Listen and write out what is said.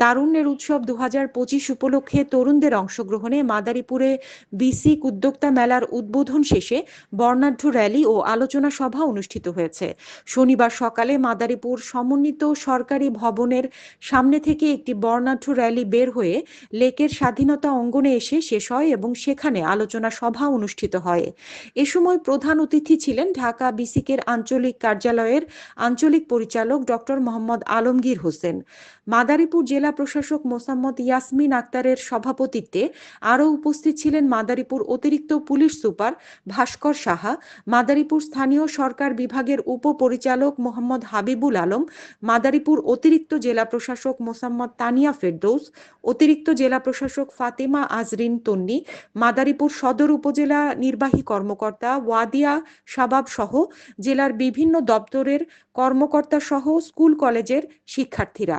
তারুণ্যের উৎসব দু পঁচিশ উপলক্ষে তরুণদের অংশগ্রহণে মাদারীপুরে বিসিক উদ্যোক্তা মেলার উদ্বোধন শেষে বর্ণাঢ্য র্যালি ও আলোচনা সভা অনুষ্ঠিত হয়েছে। শনিবার সকালে মাদারীপুর সমন্বিত সরকারি ভবনের সামনে থেকে একটি বর্ণাঢ্য র্যালি বের হয়ে লেকের স্বাধীনতা অঙ্গনে এসে শেষ হয় এবং সেখানে আলোচনা সভা অনুষ্ঠিত হয়। এ সময় প্রধান অতিথি ছিলেন ঢাকা বিসিকের আঞ্চলিক কার্যালয়ের আঞ্চলিক পরিচালক ডক্টর মোহাম্মদ আলমগীর হোসেন। মাদারীপুর জেলা প্রশাসক মোসাম্মদ ইয়াসমিন আক্তারের সভাপতিত্বে আরও উপস্থিত ছিলেন মাদারীপুর অতিরিক্ত পুলিশ সুপার ভাস্কর সাহা, মাদারীপুর স্থানীয় সরকার বিভাগের উপপরিচালক মোহাম্মদ হাবিবুল আলম, মাদারীপুর অতিরিক্ত জেলা প্রশাসক মোসাম্মদ তানিয়া ফেরদৌস, অতিরিক্ত জেলা প্রশাসক ফাতেমা আজরিন তন্নি, মাদারীপুর সদর উপজেলা নির্বাহী কর্মকর্তা ওয়াদিয়া শাবাব সহ জেলার বিভিন্ন দপ্তরের কর্মকর্তা সহ স্কুল কলেজের শিক্ষার্থীরা।